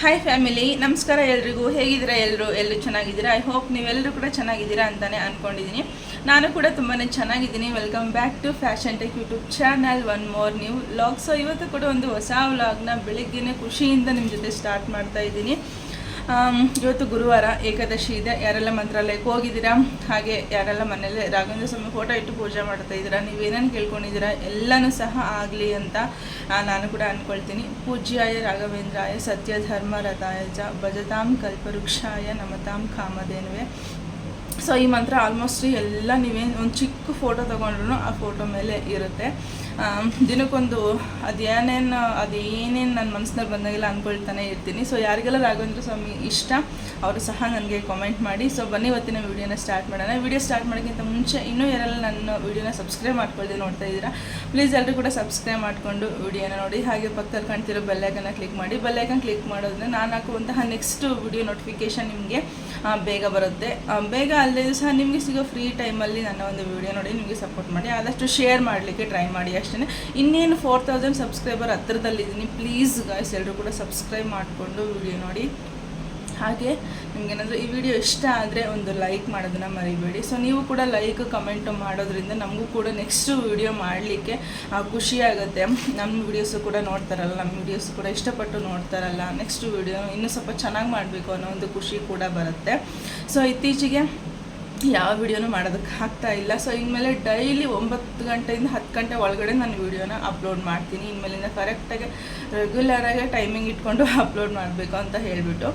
Hi family ನಮಸ್ಕಾರ ಎಲ್ರಿಗೂ. ಹೇಗಿದ್ದೀರಾ ಎಲ್ಲರೂ ಎಲ್ಲರೂ ಚೆನ್ನಾಗಿದ್ದೀರಾ? ಐ ಹೋಪ್ ನೀವೆಲ್ಲರೂ ಕೂಡ ಚೆನ್ನಾಗಿದ್ದೀರಾ ಅಂತಲೇ ಅಂದ್ಕೊಂಡಿದ್ದೀನಿ ನಾನು ಕೂಡ ತುಂಬಾ ಚೆನ್ನಾಗಿದ್ದೀನಿ. Welcome back to fashion tech YouTube channel one more new vlog so ಇವತ್ತು ಕೂಡ ಒಂದು ಹೊಸ ವ್ಲಾಗ್ನ ಬೆಳಿಗ್ಗೆನೇ ಖುಷಿಯಿಂದ ನಿಮ್ಮ ಜೊತೆ ಸ್ಟಾರ್ಟ್ ಮಾಡ್ತಾ ಇದ್ದೀನಿ. ಇವತ್ತು ಗುರುವಾರ ಏಕಾದಶಿ ಇದೆ. ಯಾರೆಲ್ಲ ಮಂತ್ರಾಲಯಕ್ಕೆ ಹೋಗಿದ್ದೀರಾ? ಹಾಗೆ ಯಾರೆಲ್ಲ ಮನೇಲಿ ರಾಘವೇಂದ್ರ ಸ್ವಾಮಿ ಫೋಟೋ ಇಟ್ಟು ಪೂಜೆ ಮಾಡ್ತಾ ಇದ್ದೀರಾ? ನೀವೇನೇನು ಕೇಳ್ಕೊಂಡಿದ್ದೀರಾ? ಎಲ್ಲನೂ ಸಹ ಆಗಲಿ ಅಂತ ನಾನು ಕೂಡ ಅಂದ್ಕೊಳ್ತೀನಿ ಪೂಜ್ಯಾಯ ರಾಘವೇಂದ್ರಾಯ ಸತ್ಯ ಧರ್ಮ ರಥಾಯ ಜ ಭಜತಾಂ ಕಲ್ಪವೃಕ್ಷಾಯ ನಮತಾಂ ಕಾಮಧೇನುವೆ. ಸೊ ಈ ಮಂತ್ರ ಆಲ್ಮೋಸ್ಟ್ ಎಲ್ಲ ನೀವೇನು ಒಂದು ಚಿಕ್ಕ ಫೋಟೋ ತೊಗೊಂಡ್ರು ಆ ಫೋಟೋ ಮೇಲೆ ಇರುತ್ತೆ. ದಿನಕ್ಕೊಂದು ಅದೇನೇನು ಅದೇನೇನು ನನ್ನ ಮನಸ್ಸಿನಲ್ಲಿ ಬಂದಾಗೆಲ್ಲ ಅಂದ್ಕೊಳ್ತಾನೆ ಇರ್ತೀನಿ. ಸೊ ಯಾರಿಗೆಲ್ಲ ರಾಘವೇಂದ್ರ ಸ್ವಾಮಿ ಇಷ್ಟ, ಅವರು ಸಹ ನನಗೆ ಕಾಮೆಂಟ್ ಮಾಡಿ. ಸೊ ಬನ್ನಿ ಇವತ್ತಿನ ವೀಡಿಯೋನ ಸ್ಟಾರ್ಟ್ ಮಾಡೋಣ. ವಿಡಿಯೋ ಸ್ಟಾರ್ಟ್ ಮಾಡೋಕ್ಕಿಂತ ಮುಂಚೆ ಇನ್ನೂ ಯಾರೆಲ್ಲ ನನ್ನ ವೀಡಿಯೋನ ಸಬ್ಸ್ಕ್ರೈಬ್ ಮಾಡ್ಕೊಳ್ದೆ ನೋಡ್ತಾ ಇದ್ದೀರಾ ಪ್ಲೀಸ್ ಎಲ್ಲರೂ ಕೂಡ ಸಬ್ಸ್ಕ್ರೈಬ್ ಮಾಡಿಕೊಂಡು ವೀಡಿಯೋನ ನೋಡಿ. ಹಾಗೆ ಪಕ್ಕದಲ್ಲಿ ಕಾಣ್ತಿರೋ ಬೆಲ್ಲೈಕನ್ನ ಕ್ಲಿಕ್ ಮಾಡಿ. ಬೆಲ್ಲೈಕನ್ ಕ್ಲಿಕ್ ಮಾಡೋದ್ರೆ ನಾನು ಹಾಕುವಂತಹ ನೆಕ್ಸ್ಟ್ ವಿಡಿಯೋ ನೋಟಿಫಿಕೇಶನ್ ನಿಮಗೆ ಬೇಗ ಬರುತ್ತೆ. ಬೇಗ ಅಲ್ಲದೆ ಸಹ ನಿಮಗೆ ಸಿಗೋ ಫ್ರೀ ಟೈಮಲ್ಲಿ ನನ್ನ ಒಂದು ವಿಡಿಯೋ ನೋಡಿ ನಿಮಗೆ ಸಪೋರ್ಟ್ ಮಾಡಿ, ಆದಷ್ಟು ಶೇರ್ ಮಾಡಲಿಕ್ಕೆ ಟ್ರೈ ಮಾಡಿ ಅಷ್ಟೇ ಇನ್ನೇನು ಫೋರ್ ತೌಸಂಡ್ ಸಬ್ಸ್ಕ್ರೈಬರ್ ಹತ್ತಿರದಲ್ಲಿದ್ದೀನಿ ಪ್ಲೀಸ್ ಗಾಯ್ಸ್ ಎಲ್ಲರೂ ಕೂಡ ಸಬ್ಸ್ಕ್ರೈಬ್ ಮಾಡಿಕೊಂಡು ವಿಡಿಯೋ ನೋಡಿ. ಹಾಗೆ ನಿಮಗೇನಾದರೂ ಈ ವಿಡಿಯೋ ಇಷ್ಟ ಆದರೆ ಒಂದು ಲೈಕ್ ಮಾಡೋದನ್ನ ಮರಿಬೇಡಿ. ಸೊ ನೀವು ಕೂಡ ಲೈಕ್ ಕಮೆಂಟ್ ಮಾಡೋದ್ರಿಂದ ನಮಗೂ ಕೂಡ ನೆಕ್ಸ್ಟ್ ವಿಡಿಯೋ ಮಾಡಲಿಕ್ಕೆ ಖುಷಿಯಾಗುತ್ತೆ ನಮ್ಮ ವಿಡಿಯೋಸು ಕೂಡ ನೋಡ್ತಾರಲ್ಲ ನಮ್ಮ ವಿಡಿಯೋಸು ಕೂಡ ಇಷ್ಟಪಟ್ಟು ನೋಡ್ತಾರಲ್ಲ ನೆಕ್ಸ್ಟ್ ವಿಡಿಯೋ ಇನ್ನೂ ಸ್ವಲ್ಪ ಚೆನ್ನಾಗಿ ಮಾಡಬೇಕು ಅನ್ನೋ ಒಂದು ಖುಷಿ ಕೂಡ ಬರುತ್ತೆ. ಸೊ ಇತ್ತೀಚೆಗೆ ಯಾವ ವಿಡಿಯೋನೂ ಮಾಡೋದಕ್ಕೆ ಆಗ್ತಾ ಇಲ್ಲ. ಸೊ ಇನ್ಮೇಲೆ ಡೈಲಿ ಒಂಬತ್ತು ಗಂಟೆಯಿಂದ ಹತ್ತು ಗಂಟೆ ಒಳಗಡೆ ನಾನು ವಿಡಿಯೋನ ಅಪ್ಲೋಡ್ ಮಾಡ್ತೀನಿ. ಇನ್ಮೇಲಿಂದ ಕರೆಕ್ಟಾಗಿ ರೆಗ್ಯುಲರಾಗಿ ಟೈಮಿಂಗ್ ಇಟ್ಕೊಂಡು ಅಪ್ಲೋಡ್ ಮಾಡಬೇಕು ಅಂತ ಹೇಳಿಬಿಟ್ಟು.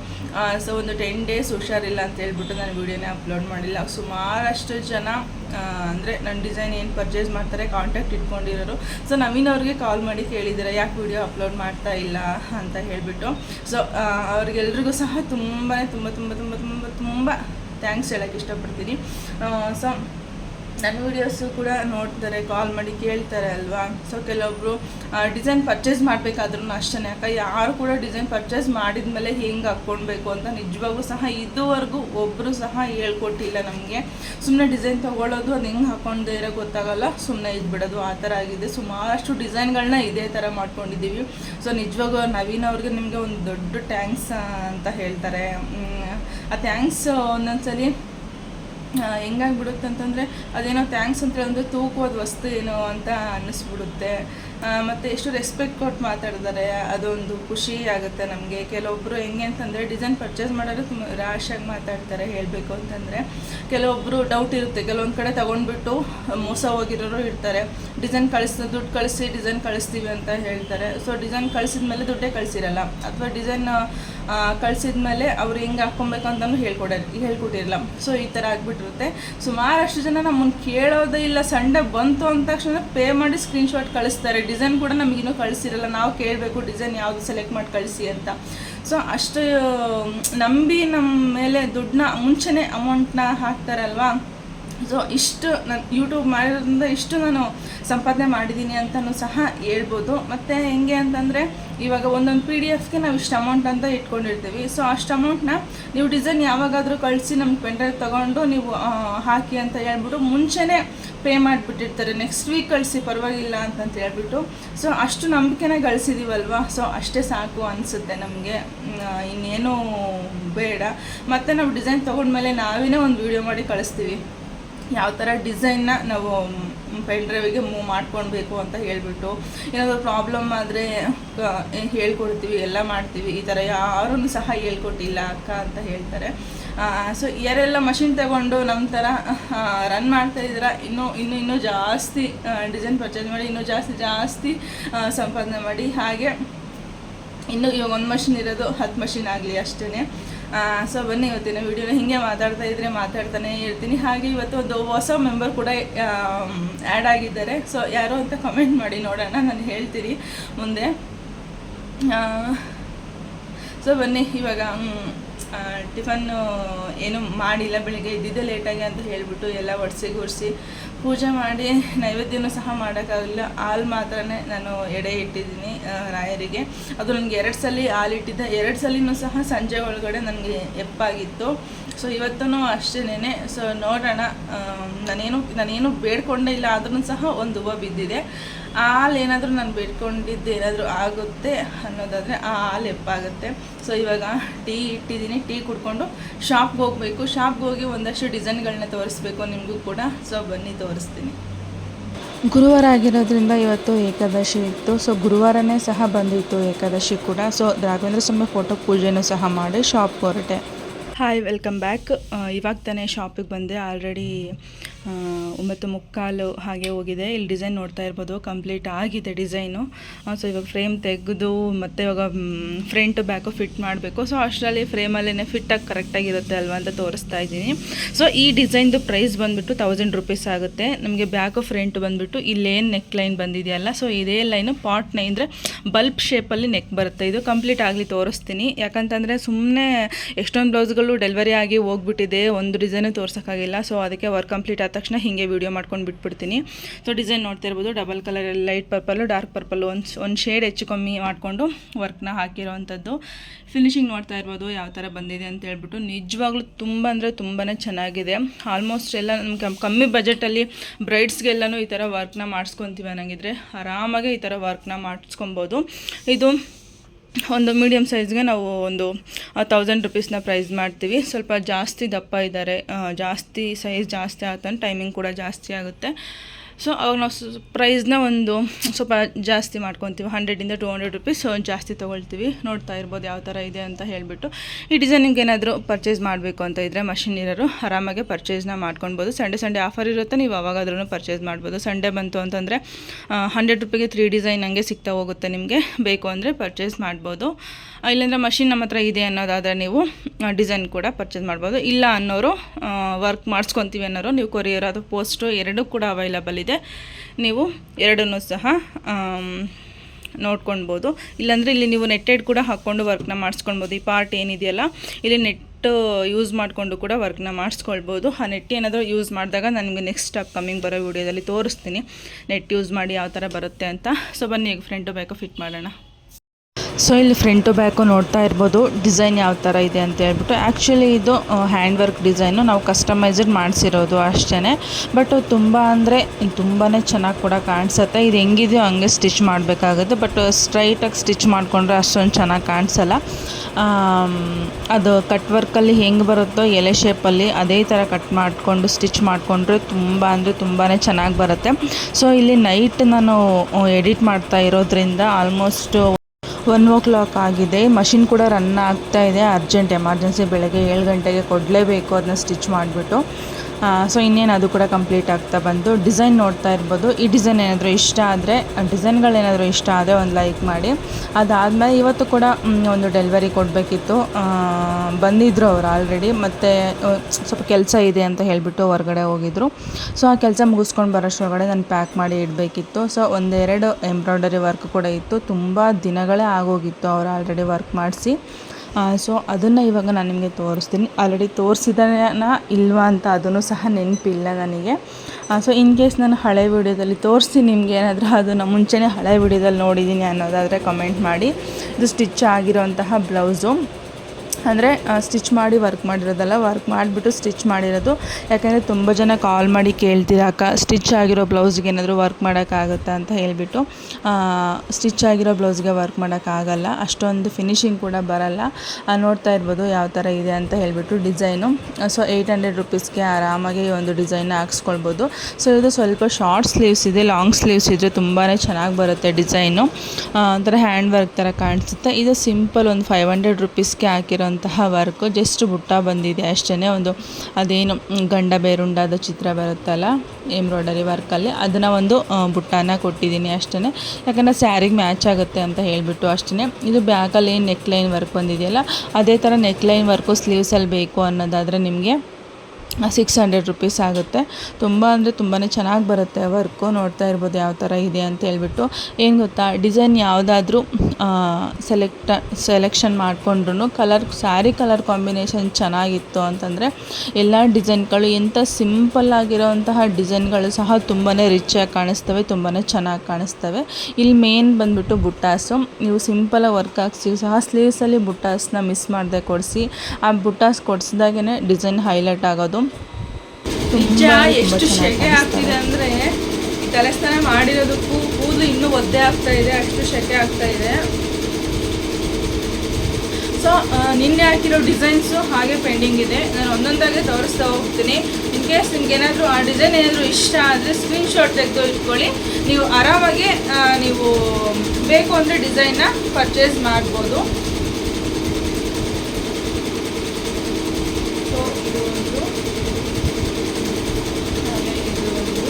ಸೊ ಒಂದು ಟೆನ್ ಡೇಸ್ ಹುಷಾರಿಲ್ಲ ಅಂತ ಹೇಳ್ಬಿಟ್ಟು ನಾನು ವಿಡಿಯೋನೇ ಅಪ್ಲೋಡ್ ಮಾಡಿಲ್ಲ. ಸುಮಾರಷ್ಟು ಜನ ಅಂದರೆ ನನ್ನ ಡಿಸೈನ್ ಏನು ಪರ್ಚೇಸ್ ಮಾಡ್ತಾರೆ ಕಾಂಟ್ಯಾಕ್ಟ್ ಇಟ್ಕೊಂಡಿರೋರು. ಸೊ ನವೀನ್ ಅವ್ರಿಗೆ ಕಾಲ್ ಮಾಡಿ ಕೇಳಿದ್ದಾರೆ, ಯಾಕೆ ವಿಡಿಯೋ ಅಪ್ಲೋಡ್ ಮಾಡ್ತಾ ಇಲ್ಲ ಅಂತ ಹೇಳಿಬಿಟ್ಟು. ಸೊ ಅವ್ರಿಗೆಲ್ರಿಗೂ ಸಹ ತುಂಬಾ ತುಂಬ ತುಂಬ ತುಂಬ ತುಂಬ ತುಂಬ ಥ್ಯಾಂಕ್ಸ್ ಹೇಳೋಕ್ಕೆ ಇಷ್ಟಪಡ್ತೀನಿ. ಸೊ ನನ್ನ ವೀಡಿಯೋಸು ಕೂಡ ನೋಡ್ತಾರೆ ಕಾಲ್ ಮಾಡಿ ಕೇಳ್ತಾರೆ ಅಲ್ವಾ? ಸೊ ಕೆಲವೊಬ್ಬರು ಡಿಸೈನ್ ಪರ್ಚೇಸ್ ಮಾಡಬೇಕಾದ್ರೂ ಅಷ್ಟೇ ಯಾಕೆ ಯಾರು ಕೂಡ ಡಿಸೈನ್ ಪರ್ಚೇಸ್ ಮಾಡಿದ ಮೇಲೆ ಹೆಂಗೆ ಹಾಕ್ಕೊಳ್ಬೇಕು ಅಂತ ನಿಜವಾಗೂ ಸಹ ಇದುವರೆಗೂ ಒಬ್ಬರು ಸಹ ಹೇಳ್ಕೊಟ್ಟಿಲ್ಲ ನಮಗೆ. ಸುಮ್ಮನೆ ಡಿಸೈನ್ ತೊಗೊಳ್ಳೋದು, ಅದು ಹೆಂಗೆ ಹಾಕ್ಕೊಂಡೇ ಇರೋ ಗೊತ್ತಾಗಲ್ಲ. ಸುಮ್ಮನೆ ಇದ್ಬಿಡೋದು, ಆ ಥರ ಆಗಿದೆ. ಸುಮಾರಷ್ಟು ಡಿಸೈನ್ಗಳನ್ನ ಇದೇ ಥರ ಮಾಡ್ಕೊಂಡಿದ್ದೀವಿ. ಸೊ ನಿಜವಾಗೂ ನವೀನ್ ಅವ್ರಿಗೆ ನಿಮಗೆ ಒಂದು ದೊಡ್ಡ ಟ್ಯಾಂಕ್ಸ್ ಅಂತ ಹೇಳ್ತಾರೆ. ಆ ಥ್ಯಾಂಕ್ಸ್ ಒಂದೊಂದ್ಸಲಿ ಹೆಂಗಾಗಿ ಹೆಂಗಾಗ್ಬಿಡುತ್ತೆ ಅಂತಂದರೆ, ಅದೇನೋ ಥ್ಯಾಂಕ್ಸ್ ಅಂತ ಒಂದು ತೂಕವಾದ ವಸ್ತು ಏನೋ ಅಂತ ಅನ್ನಿಸ್ಬಿಡುತ್ತೆ. ಮತ್ತು ಎಷ್ಟು ರೆಸ್ಪೆಕ್ಟ್ ಕೊಟ್ಟು ಮಾತಾಡಿದ್ದಾರೆ ಅದೊಂದು ಖುಷಿ ಆಗುತ್ತೆ ನಮಗೆ. ಕೆಲವೊಬ್ಬರು ಹೆಂಗೆ ಅಂತಂದರೆ ಡಿಸೈನ್ ಪರ್ಚೇಸ್ ಮಾಡೋರು ತುಂಬ ರ್ಯಾಶಾಗಿ ಮಾತಾಡ್ತಾರೆ ಹೇಳಬೇಕು ಅಂತಂದರೆ. ಕೆಲವೊಬ್ಬರು ಡೌಟ್ ಇರುತ್ತೆ, ಕೆಲವೊಂದು ಕಡೆ ತೊಗೊಂಡ್ಬಿಟ್ಟು ಮೋಸ ಹೋಗಿರೋರು ಇರ್ತಾರೆ. ಡಿಸೈನ್ ಕಳಿಸ್ ದುಡ್ಡು ಕಳಿಸಿ ಡಿಸೈನ್ ಕಳಿಸ್ತೀವಿ ಅಂತ ಹೇಳ್ತಾರೆ. ಸೊ ಡಿಸೈನ್ ಕಳಿಸಿದ ಮೇಲೆ ದುಡ್ಡೇ ಕಳಿಸಿರಲ್ಲ. ಅಥವಾ ಡಿಸೈನ್ ಕಳಿಸಿದ ಮೇಲೆ ಅವ್ರು ಹೆಂಗೆ ಹಾಕ್ಕೊಬೇಕು ಅಂತಲೂ ಹೇಳ್ಕೊಡ ಹೇಳ್ಕೊಟ್ಟಿರಲ್ಲ. ಸೊ ಈ ಥರ ಆಗಿಬಿಟ್ಟಿರುತ್ತೆ. ಸುಮಾರಷ್ಟು ಜನ ನಮ್ಮನ್ನು ಕೇಳೋದೇ ಇಲ್ಲ. ಸಂಡೆ ಬಂತು ಅಂದ ತಕ್ಷಣ ಪೇ ಮಾಡಿ ಸ್ಕ್ರೀನ್ಶಾಟ್ ಕಳಿಸ್ತಾರೆ. ಡಿಸೈನ್ ಕೂಡ ನಮಗಿನ್ನೂ ಕಳಿಸಿರಲ್ಲ. ನಾವು ಕೇಳಬೇಕು ಡಿಸೈನ್ ಯಾವುದು ಸೆಲೆಕ್ಟ್ ಮಾಡಿ ಕಳಿಸಿ ಅಂತ. ಸೊ ಅಷ್ಟು ನಂಬಿ ನಮ್ಮ ಮೇಲೆ ದುಡ್ಡನ್ನ ಮುಂಚೆನೇ ಅಮೌಂಟ್ನ ಹಾಕ್ತಾರಲ್ವಾ? ಸೊ ಇಷ್ಟು ನಾನು ಯೂಟ್ಯೂಬ್ ಮಾಡಿರೋದ್ರಿಂದ ಇಷ್ಟು ನಾನು ಸಂಪಾದನೆ ಮಾಡಿದ್ದೀನಿ ಅಂತಲೂ ಸಹ ಹೇಳ್ಬೋದು. ಮತ್ತು ಹೆಂಗೆ ಅಂತಂದರೆ, ಇವಾಗ ಒಂದೊಂದು ಪಿ ಡಿ ಎಫ್ಗೆ ನಾವು ಇಷ್ಟು ಅಮೌಂಟ್ ಅಂತ ಇಟ್ಕೊಂಡಿರ್ತೀವಿ. ಸೊ ಅಷ್ಟು ಅಮೌಂಟ್ನ ನೀವು ಡಿಸೈನ್ ಯಾವಾಗಾದರೂ ಕಳಿಸಿ ನಮ್ಮ ಪೆಂಡ್ರೈವ್ ತೊಗೊಂಡು ನೀವು ಹಾಕಿ ಅಂತ ಹೇಳ್ಬಿಟ್ಟು ಮುಂಚೆನೇ ಪೇ ಮಾಡಿಬಿಟ್ಟಿರ್ತಾರೆ. ನೆಕ್ಸ್ಟ್ ವೀಕ್ ಕಳಿಸಿ, ಪರವಾಗಿಲ್ಲ ಅಂತಂತ ಹೇಳ್ಬಿಟ್ಟು. ಸೊ ಅಷ್ಟು ನಂಬಿಕೆನೇ ಗಳಿಸಿದೀವಲ್ವಾ? ಸೊ ಅಷ್ಟೇ ಸಾಕು ಅನಿಸುತ್ತೆ ನಮಗೆ. ಇನ್ನೇನು ಬೇಡ. ಮತ್ತು ನಾವು ಡಿಸೈನ್ ತೊಗೊಂಡ್ಮೇಲೆ ನಾವೇ ಒಂದು ವೀಡಿಯೋ ಮಾಡಿ ಕಳಿಸ್ತೀವಿ. ಯಾವ ಥರ ಡಿಸೈನ್ನ ನಾವು ಪೆನ್ ಡ್ರೈವಿಗೆ ಮೂವ್ ಮಾಡ್ಕೊಳ್ಬೇಕು ಅಂತ ಹೇಳಿಬಿಟ್ಟು, ಏನಾದರೂ ಪ್ರಾಬ್ಲಮ್ ಆದರೆ ಹೇಳ್ಕೊಡ್ತೀವಿ, ಎಲ್ಲ ಮಾಡ್ತೀವಿ. ಈ ಥರ ಯಾರೂ ಸಹ ಹೇಳ್ಕೊಟ್ಟಿಲ್ಲ ಅಕ್ಕ ಅಂತ ಹೇಳ್ತಾರೆ. ಸೊ ಯಾರೆಲ್ಲ ಮಷಿನ್ ತಗೊಂಡು ನಮ್ಮ ಥರ ರನ್ ಮಾಡ್ತಾ ಇದ್ದೀರಾ, ಇನ್ನೂ ಇನ್ನೂ ಇನ್ನೂ ಜಾಸ್ತಿ ಡಿಸೈನ್ ಪರ್ಚೇಸ್ ಮಾಡಿ, ಇನ್ನೂ ಜಾಸ್ತಿ ಜಾಸ್ತಿ ಸಂಪಾದನೆ ಮಾಡಿ, ಹಾಗೆ, ಇನ್ನು ಇವಾಗ ಒಂದು ಮಷಿನ್ ಇರೋದು ಹತ್ತು ಮಷಿನ್ ಆಗಲಿ ಅಷ್ಟೇ ಸೊ ಬನ್ನಿ ಇವತ್ತಿನ ವಿಡಿಯೋನ ಹಿಂಗೆ ಮಾತಾಡ್ತಾ ಇದ್ರೆ ಮಾತಾಡ್ತಾನೆ ಇರ್ತೀನಿ. ಹಾಗೆ ಇವತ್ತು ಒಂದು ಹೊಸ ಮೆಂಬರ್ ಕೂಡ ಆ್ಯಡ್ ಆಗಿದ್ದಾರೆ. ಸೊ ಯಾರು ಅಂತ ಕಮೆಂಟ್ ಮಾಡಿ ನೋಡೋಣ, ನಾನು ಹೇಳ್ತೀನಿ ಮುಂದೆ. ಸೊ ಬನ್ನಿ ಇವಾಗ ಟಿಫನ್ನು ಏನು ಮಾಡಿಲ್ಲ, ಬೆಳಿಗ್ಗೆ ಇದ್ದಿದ್ದೆ ಲೇಟಾಗಿ ಅಂತ ಹೇಳಿಬಿಟ್ಟು ಎಲ್ಲ ಒಡಿಸಿ ಗುಡಿಸಿ ಪೂಜೆ ಮಾಡಿ ನೈವೇದ್ಯನೂ ಸಹ ಮಾಡೋಕ್ಕಾಗಲಿಲ್ಲ. ಹಾಲು ಮಾತ್ರನೇ ನಾನು ಎಡೆ ಇಟ್ಟಿದ್ದೀನಿ ರಾಯರಿಗೆ. ಅದು ನನಗೆ ಎರಡು ಸಲ ಹಾಲು ಇಟ್ಟಿದ್ದೆ. ಎರಡು ಸಲಿನೂ ಸಹ ಸಂಜೆ ಒಳಗಡೆ ನನಗೆ ಎಪ್ಪಾಗಿತ್ತು. ಸೊ ಇವತ್ತೂ ಅಷ್ಟೇನೆ ಸೊ ನೋಡೋಣ. ನಾನೇನು ನಾನೇನು ಬೇಡ್ಕೊಂಡೇ ಇಲ್ಲ ಆದ್ರೂ ಸಹ ಒಂದು ಹೂವು ಬಿದ್ದಿದೆ. ಆ ಹಾಲು ಏನಾದರೂ ನಾನು ಬೇಡ್ಕೊಂಡಿದ್ದು ಏನಾದರೂ ಆಗುತ್ತೆ ಅನ್ನೋದಾದರೆ ಆ ಹಾಲು ಎಪ್ಪಾಗುತ್ತೆ. ಸೊ ಇವಾಗ ಟೀ ಇಟ್ಟಿದ್ದೀನಿ. ಟೀ ಕುಡ್ಕೊಂಡು ಶಾಪ್ಗೆ ಹೋಗಬೇಕು. ಶಾಪ್ಗೆ ಹೋಗಿ ಒಂದಷ್ಟು ಡಿಸೈನ್ಗಳನ್ನ ತೋರಿಸ್ಬೇಕು ನಿಮಗೂ ಕೂಡ. ಸೊ ಬನ್ನಿ ತೋರಿಸ್ತೀನಿ. ಗುರುವಾರ ಆಗಿರೋದ್ರಿಂದ ಇವತ್ತು ಏಕಾದಶಿ ಇತ್ತು. ಸೊ ಗುರುವಾರನೇ ಸಹ ಬಂದಿತ್ತು ಏಕಾದಶಿ ಕೂಡ. ಸೊ ರಾಘವೇಂದ್ರ ಸ್ವಾಮಿ ಫೋಟೋ ಪೂಜೆನೂ ಸಹ ಮಾಡಿ ಶಾಪ್ ಹೊರಟೆ. ಹಾಯ್ ವೆಲ್ಕಮ್ ಬ್ಯಾಕ್ ಇವಾಗ ತಾನೇ ಶಾಪಿಗೆ ಬಂದೆ. ಆಲ್ರೆಡಿ ಒಂಬತ್ತು ಮುಕ್ಕಾಲು ಹಾಗೆ ಹೋಗಿದೆ. ಇಲ್ಲಿ ಡಿಸೈನ್ ನೋಡ್ತಾ ಇರ್ಬೋದು. ಕಂಪ್ಲೀಟ್ ಆಗಿದೆ ಡಿಸೈನು. ಸೊ ಇವಾಗ ಫ್ರೇಮ್ ತೆಗೆದು ಮತ್ತೆ ಇವಾಗ ಫ್ರಂಟ್ ಬ್ಯಾಕು ಫಿಟ್ ಮಾಡಬೇಕು. ಸೊ ಅಷ್ಟರಲ್ಲಿ ಫ್ರೇಮಲ್ಲೇ ಫಿಟ್ಟಾಗಿ ಕರೆಕ್ಟಾಗಿರುತ್ತೆ ಅಲ್ವಾ ಅಂತ ತೋರಿಸ್ತಾ ಇದ್ದೀನಿ. ಸೊ ಈ ಡಿಸೈನ್ದು ಪ್ರೈಸ್ ಬಂದುಬಿಟ್ಟು ತೌಸಂಡ್ ರುಪೀಸ್ ಆಗುತ್ತೆ. ನಮಗೆ ಬ್ಯಾಕು ಫ್ರಂಟ್ ಬಂದುಬಿಟ್ಟು ಇಲ್ಲೇನು ನೆಕ್ ಲೈನ್ ಬಂದಿದೆಯಲ್ಲ ಸೊ ಇದೇ ಲೈನು ಪಾಟ್ ನೈ ಅಂದರೆ ಬಲ್ಬ್ ಶೇಪಲ್ಲಿ ನೆಕ್ ಬರುತ್ತೆ. ಇದು ಕಂಪ್ಲೀಟ್ ಆಗಲಿ ತೋರಿಸ್ತೀನಿ. ಯಾಕಂತಂದರೆ ಸುಮ್ಮನೆ ಎಷ್ಟೊಂದು ಬ್ಲೌಸ್ಗಳು ಡೆಲಿವರಿ ಆಗಿ ಹೋಗ್ಬಿಟ್ಟಿದೆ. ಒಂದು ಡಿಸೈನು ತೋರ್ಸೋಕ್ಕಾಗಿಲ್ಲ. ಸೊ ಅದಕ್ಕೆ ವರ್ಕ್ ಕಂಪ್ಲೀಟ್ ತಕ್ಷಣ ಹೀಗೆ ವೀಡಿಯೋ ಮಾಡ್ಕೊಂಡು ಬಿಟ್ಬಿಡ್ತೀನಿ. ಸೊ ಡಿಸೈನ್ ನೋಡ್ತಾ ಇರ್ಬೋದು double colour light purple dark purple ಒಂದು ಒಂದು ಶೇಡ್ ಹೆಚ್ಚು ಕಮ್ಮಿ ಮಾಡಿಕೊಂಡು ವರ್ಕ್ನ ಹಾಕಿರೋವಂಥದ್ದು ಫಿನಿಶಿಂಗ್ ನೋಡ್ತಾ ಇರ್ಬೋದು, ಯಾವ ಥರ ಬಂದಿದೆ ಅಂತ ಹೇಳ್ಬಿಟ್ಟು. ನಿಜವಾಗ್ಲೂ ತುಂಬ ಅಂದರೆ ತುಂಬಾ ಚೆನ್ನಾಗಿದೆ. ಆಲ್ಮೋಸ್ಟ್ ಎಲ್ಲ ನಮ್ಗೆ ಕಮ್ಮಿ ಬಜೆಟಲ್ಲಿ ಬ್ರೈಡ್ಸ್ಗೆಲ್ಲನೂ ಈ ಥರ ವರ್ಕ್ನ ಮಾಡಿಸ್ಕೊತೀವಿ ಅನ್ನಂಗಿದ್ರೆ ಆರಾಮಾಗಿ ಈ ಥರ ವರ್ಕ್ನ ಮಾಡಿಸ್ಕೊಬೋದು. ಇದು ಒಂದು ಮೀಡಿಯಮ್ ಸೈಜ್ಗೆ ನಾವು ಒಂದು ತೌಸಂಡ್ ರುಪೀಸ್ನ ಪ್ರೈಸ್ ಮಾಡ್ತೀವಿ. ಸ್ವಲ್ಪ ಜಾಸ್ತಿ ದಪ್ಪ ಇದ್ದಾರೆ. ಜಾಸ್ತಿ ಸೈಜ್ ಜಾಸ್ತಿ ಆಗ್ತಾನೆ ಟೈಮಿಂಗ್ ಕೂಡ ಜಾಸ್ತಿ ಆಗುತ್ತೆ. ಸೊ ಅವಾಗ ನಾವು ಪ್ರೈಸ್ನ ಒಂದು ಸ್ವಲ್ಪ ಜಾಸ್ತಿ ಮಾಡ್ಕೊತೀವಿ. ಹಂಡ್ರೆಡಿಂದ ಟು ಹಂಡ್ರೆಡ್ ರುಪೀಸ್ ಜಾಸ್ತಿ ತೊಗೊಳ್ತೀವಿ. ನೋಡ್ತಾ ಇರ್ಬೋದು ಯಾವ ಥರ ಇದೆ ಅಂತ ಹೇಳಿಬಿಟ್ಟು. ಈ ಡಿಸೈನಿಂಗ್ ಏನಾದರೂ ಪರ್ಚೇಸ್ ಮಾಡಬೇಕು ಅಂತ ಇದ್ದರೆ ಮಷಿನ್ ಇರೋರು ಆರಾಮಾಗಿ ಪರ್ಚೇಸ್ನ ಮಾಡ್ಕೊಳ್ಬೋದು. ಸಂಡೆ ಸಂಡೇ ಆಫರ್ ಇರುತ್ತೆ. ನೀವು ಅವಾಗಾದ್ರೂ ಪರ್ಚೇಸ್ ಮಾಡ್ಬೋದು. ಸಂಡೇ ಬಂತು ಅಂತಂದರೆ ಹಂಡ್ರೆಡ್ ರುಪಿಗೆ ತ್ರೀ ಡಿಸೈನ್ ಹಂಗೆ ಸಿಗ್ತಾ ಹೋಗುತ್ತೆ ನಿಮಗೆ. ಬೇಕು ಅಂದರೆ ಪರ್ಚೇಸ್ ಮಾಡ್ಬೋದು. ಇಲ್ಲಾಂದರೆ ಮಷಿನ್ ನಮ್ಮ ಹತ್ರ ಇದೆ ಅನ್ನೋದಾದರೆ ನೀವು ಡಿಸೈನ್ ಕೂಡ ಪರ್ಚೇಸ್ ಮಾಡ್ಬೋದು. ಇಲ್ಲ ಅನ್ನೋರು ವರ್ಕ್ ಮಾಡಿಸ್ಕೊತೀವಿ ಅನ್ನೋರು, ನೀವು ಕೊರಿಯರ್ ಅಥವಾ ಪೋಸ್ಟು ಎರಡೂ ಕೂಡ ಅವೈಲಬಲ್ ಇದೆ. ನೀವು ಎರಡನ್ನು ಸಹ ನೋಡ್ಕೊಳ್ಬೋದು ಇಲ್ಲಾಂದರೆ ಇಲ್ಲಿ ನೀವು ನೆಟ್ಟೆಡ್ ಕೂಡ ಹಾಕ್ಕೊಂಡು ವರ್ಕ್ನ ಮಾಡಿಸ್ಕೊಳ್ಬೋದು ಈ ಪಾರ್ಟ್ ಏನಿದೆಯಲ್ಲ, ಇಲ್ಲಿ ನೆಟ್ ಯೂಸ್ ಮಾಡಿಕೊಂಡು ಕೂಡ ವರ್ಕ್ನ ಮಾಡಿಸ್ಕೊಳ್ಬೋದು. ಆ ನೆಟ್ ಏನಾದರೂ ಯೂಸ್ ಮಾಡಿದಾಗ ನನಗೆ ನೆಕ್ಸ್ಟ್ ಅಪ್ಕಮಿಂಗ್ ಬರೋ ವೀಡಿಯೋದಲ್ಲಿ ತೋರಿಸ್ತೀನಿ. ನೆಟ್ ಯೂಸ್ ಮಾಡಿ ಯಾವ ಥರ ಬರುತ್ತೆ ಅಂತ. ಸೊ ಬನ್ನಿ, ಈಗ ಫ್ರೆಂಡು ಬೇಕು ಫಿಟ್ ಮಾಡೋಣ. ಸೊ ಇಲ್ಲಿ ಫ್ರಂಟು ಬ್ಯಾಕು ನೋಡ್ತಾ ಇರ್ಬೋದು. ಡಿಸೈನ್ ಯಾವ ಥರ ಇದೆ ಅಂತ ಹೇಳ್ಬಿಟ್ಟು. ಆ್ಯಕ್ಚುಲಿ ಇದು ಹ್ಯಾಂಡ್ ವರ್ಕ್ ಡಿಸೈನು ನಾವು ಕಸ್ಟಮೈಸ್ಡ್ ಮಾಡಿಸಿರೋದು ಅಷ್ಟೇ ಬಟ್ ತುಂಬ ಅಂದರೆ ತುಂಬಾ ಚೆನ್ನಾಗಿ ಕೂಡ ಕಾಣಿಸುತ್ತೆ. ಇದು ಹೆಂಗಿದೆಯೋ ಹಂಗೆ ಸ್ಟಿಚ್ ಮಾಡಬೇಕಾಗುತ್ತೆ. ಬಟ್ ಸ್ಟ್ರೈಟಾಗಿ ಸ್ಟಿಚ್ ಮಾಡಿಕೊಂಡ್ರೆ ಅಷ್ಟೊಂದು ಚೆನ್ನಾಗಿ ಕಾಣಿಸಲ್ಲ. ಅದು ಕಟ್ ವರ್ಕಲ್ಲಿ ಹೆಂಗೆ ಬರುತ್ತೋ, ಎಲೆ ಶೇಪಲ್ಲಿ ಅದೇ ಥರ ಕಟ್ ಮಾಡಿಕೊಂಡು ಸ್ಟಿಚ್ ಮಾಡಿಕೊಂಡ್ರೆ ತುಂಬ ಅಂದರೆ ತುಂಬಾ ಚೆನ್ನಾಗಿ ಬರುತ್ತೆ. ಸೊ ಇಲ್ಲಿ ನೈಟ್ ನಾನು ಎಡಿಟ್ ಮಾಡ್ತಾ ಇರೋದ್ರಿಂದ ಆಲ್ಮೋಸ್ಟ್ ಒನ್ ಓ ಕ್ಲಾಕ್ ಆಗಿದೆ. ಮಷಿನ್ ಕೂಡ ರನ್ ಆಗ್ತಾ ಇದೆ. ಅರ್ಜೆಂಟ್ ಎಮರ್ಜೆನ್ಸಿ ಬೆಳಗ್ಗೆ ಏಳು ಗಂಟೆಗೆ ಕೊಡಲೇಬೇಕು ಅದನ್ನ ಸ್ಟಿಚ್ ಮಾಡಿಬಿಟ್ಟು. ಸೊ ಇನ್ನೇನು ಅದು ಕೂಡ ಕಂಪ್ಲೀಟ್ ಆಗ್ತಾ ಬಂತು ಡಿಸೈನ್ ನೋಡ್ತಾ ಇರ್ಬೋದು. ಈ ಡಿಸೈನ್ ಏನಾದರೂ ಇಷ್ಟ ಆದರೆ ಡಿಸೈನ್ಗಳೇನಾದರೂ ಇಷ್ಟ ಆದರೆ ಒಂದು ಲೈಕ್ ಮಾಡಿ. ಅದಾದಮೇಲೆ ಇವತ್ತು ಕೂಡ ಒಂದು ಡೆಲಿವರಿ ಕೊಡಬೇಕಿತ್ತು. ಬಂದಿದ್ದರು ಅವರು ಆಲ್ರೆಡಿ ಮತ್ತು ಸ್ವಲ್ಪ ಕೆಲಸ ಇದೆ ಅಂತ ಹೇಳಿಬಿಟ್ಟು ಹೊರಗಡೆ ಹೋಗಿದ್ರು. ಸೊ ಆ ಕೆಲಸ ಮುಗಿಸ್ಕೊಂಡು ಬರೋಷ್ಟೊಳಗಡೆ ನಾನು ಪ್ಯಾಕ್ ಮಾಡಿ ಇಡಬೇಕಿತ್ತು. ಸೊ ಒಂದೆರಡು ಎಂಬ್ರಾಯ್ಡರಿ ವರ್ಕ್ ಕೂಡ ಇತ್ತು. ತುಂಬ ದಿನಗಳೇ ಆಗೋಗಿತ್ತು ಅವರು ಆಲ್ರೆಡಿ ವರ್ಕ್ ಮಾಡಿಸಿ. ಸೊ ಅದನ್ನು ಇವಾಗ ನಾನು ನಿಮಗೆ ತೋರಿಸ್ತೀನಿ. ಆಲ್ರೆಡಿ ತೋರಿಸಿದನ ಇಲ್ವಾ ಅಂತ ಅದನ್ನು ಸಹ ನೆನಪಿಲ್ಲ ನನಗೆ. ಸೊ ಇನ್ ಕೇಸ್ ನಾನು ಹಳೆ ವಿಡಿಯೋದಲ್ಲಿ ತೋರಿಸಿ ನಿಮಗೆ ಏನಾದರೂ ಅದನ್ನು ಮುಂಚೆನೇ ಹಳೆ ವಿಡಿಯೋದಲ್ಲಿ ನೋಡಿದ್ದೀನಿ ಅನ್ನೋದಾದರೆ ಕಮೆಂಟ್ ಮಾಡಿ. ಇದು ಸ್ಟಿಚ್ ಆಗಿರೋಂತಹ ಬ್ಲೌಸು ಅಂದರೆ ಸ್ಟಿಚ್ ಮಾಡಿ ವರ್ಕ್ ಮಾಡಿರೋದಲ್ಲ ವರ್ಕ್ ಮಾಡಿಬಿಟ್ಟು ಸ್ಟಿಚ್ ಮಾಡಿರೋದು. ಯಾಕೆಂದರೆ ತುಂಬ ಜನ ಕಾಲ್ ಮಾಡಿ ಕೇಳ್ತೀರಾ, ಅಕ್ಕ ಸ್ಟಿಚ್ ಆಗಿರೋ ಬ್ಲೌಸ್ಗೆ ಏನಾದರೂ ವರ್ಕ್ ಮಾಡೋಕ್ಕಾಗುತ್ತಾ ಅಂತ ಹೇಳಿಬಿಟ್ಟು ಸ್ಟಿಚ್ ಆಗಿರೋ ಬ್ಲೌಸ್ಗೆ ವರ್ಕ್ ಮಾಡೋಕ್ಕಾಗಲ್ಲ ಅಷ್ಟೊಂದು ಫಿನಿಶಿಂಗ್ ಕೂಡ ಬರಲ್ಲ. ನೋಡ್ತಾ ಇರ್ಬೋದು ಯಾವ ಥರ ಇದೆ ಅಂತ ಹೇಳಿಬಿಟ್ಟು ಡಿಸೈನು ಸೊ ಏಯ್ಟ್ ಹಂಡ್ರೆಡ್ ರುಪೀಸ್ಗೆ ಆರಾಮಾಗಿ ಒಂದು ಡಿಸೈನ್ ಹಾಕ್ಸ್ಕೊಳ್ಬೋದು. ಸೊ ಇದು ಸ್ವಲ್ಪ ಶಾರ್ಟ್ ಸ್ಲೀವ್ಸ್ ಇದೆ ಲಾಂಗ್ ಸ್ಲೀವ್ಸ್ ಇದ್ದರೆ ತುಂಬಾ ಚೆನ್ನಾಗಿ ಬರುತ್ತೆ ಡಿಸೈನು ಒಂಥರ ಹ್ಯಾಂಡ್ ವರ್ಕ್ ಥರ ಕಾಣಿಸುತ್ತೆ. ಇದು ಸಿಂಪಲ್ ಒಂದು ಫೈವ್ ಹಂಡ್ರೆಡ್ ರುಪೀಸ್ಗೆ ಹಾಕಿರೋಂತಹ ವರ್ಕು. ಜಸ್ಟ್ ಬುಟ್ಟ ಬಂದಿದೆ ಅಷ್ಟೇ ಒಂದು ಅದೇನು ಗಂಡ ಬೇರುಂಡಾದ ಚಿತ್ರ ಬರುತ್ತಲ್ಲ, ಎಂಬ್ರಾಯ್ಡರಿ ವರ್ಕಲ್ಲಿ. ಅದನ್ನು ಒಂದು ಬುಟ್ಟಾನ ಕೊಟ್ಟಿದ್ದೀನಿ ಅಷ್ಟೇ ಯಾಕಂದರೆ ಸ್ಯಾರಿಗೆ ಮ್ಯಾಚ್ ಆಗುತ್ತೆ ಅಂತ ಹೇಳಿಬಿಟ್ಟು ಅಷ್ಟೇ ಇದು ಬ್ಯಾಕಲ್ಲಿ ಏನು ನೆಕ್ ಲೈನ್ ವರ್ಕ್ ಬಂದಿದೆಯಲ್ಲ, ಅದೇ ಥರ ನೆಕ್ ಲೈನ್ ವರ್ಕು ಸ್ಲೀವ್ಸಲ್ಲಿ ಬೇಕು ಅನ್ನೋದಾದರೆ ನಿಮಗೆ ಸಿಕ್ಸ್ ಹಂಡ್ರೆಡ್ ರುಪೀಸ್ ಆಗುತ್ತೆ. ತುಂಬ ಅಂದರೆ ತುಂಬಾ ಚೆನ್ನಾಗಿ ಬರುತ್ತೆ ವರ್ಕು. ನೋಡ್ತಾ ಇರ್ಬೋದು ಯಾವ ಥರ ಇದೆ ಅಂತ ಹೇಳ್ಬಿಟ್ಟು. ಏನು ಗೊತ್ತಾ? ಡಿಸೈನ್ ಯಾವುದಾದ್ರೂ ಸೆಲೆಕ್ಟ, ಸೆಲೆಕ್ಷನ್ ಮಾಡಿಕೊಂಡ್ರು ಕಲರ್, ಸ್ಯಾರಿ ಕಲರ್ ಕಾಂಬಿನೇಷನ್ ಚೆನ್ನಾಗಿತ್ತು ಅಂತಂದರೆ ಎಲ್ಲ ಡಿಸೈನ್ಗಳು ಎಂಥ ಸಿಂಪಲ್ ಆಗಿರೋಂತಹ ಡಿಸೈನ್ಗಳು ಸಹ ತುಂಬಾ ರಿಚಾಗಿ ಕಾಣಿಸ್ತವೆ ತುಂಬಾ ಚೆನ್ನಾಗಿ ಕಾಣಿಸ್ತವೆ. ಇಲ್ಲಿ ಮೇನ್ ಬಂದುಬಿಟ್ಟು ಬುಟ್ಟಾಸು. ನೀವು ಸಿಂಪಲಾಗಿ ವರ್ಕ್ ಹಾಕ್ಸಿ ಸಹ ಸ್ಲೀವ್ಸಲ್ಲಿ ಬುಟ್ಟಾಸ್ನ ಮಿಸ್ ಮಾಡದೆ ಕೊಡಿಸಿ. ಆ ಬುಟ್ಟಾಸ್ ಕೊಡಿಸಿದಾಗೇ ಡಿಸೈನ್ ಹೈಲೈಟ್ ಆಗೋದು. ನಿಜ ಎಷ್ಟು ಶೆಕೆ ಆಗ್ತಿದೆ ಅಂದ್ರೆ ಈ ತಲೆಸ್ನಾನ ಮಾಡಿರೋದಕ್ಕೂ ಕೂದಲು ಇನ್ನೂ ಒದ್ದೆ ಆಗ್ತಾ ಇದೆ ಅಷ್ಟು ಶೆಕೆ ಆಗ್ತಾ ಇದೆ. ಸೊ ನಿನ್ನೆ ಹಾಕಿರೋ ಡಿಸೈನ್ಸು ಹಾಗೆ ಪೆಂಡಿಂಗ್ ಇದೆ. ನಾನು ಒಂದೊಂದಾಗೆ ತೋರಿಸ್ತಾ ಹೋಗ್ತೀನಿ. ಇನ್ ಕೇಸ್ ನಿಮ್ಗೆ ಏನಾದರೂ ಆ ಡಿಸೈನ್ ಏನಾದರೂ ಇಷ್ಟ ಆದರೆ ಸ್ಕ್ರೀನ್ಶಾಟ್ ತೆಗೆದು ಇಟ್ಕೊಳ್ಳಿ ನೀವು ಆರಾಮಾಗಿ ನೀವು ಬೇಕು ಅಂದರೆ ಡಿಸೈನ್ನ ಪರ್ಚೇಸ್ ಮಾಡ್ಬೋದು. ಸೊ ಇದು ಒಂದು ಹಾಗೆ ಇದು ಒಂದು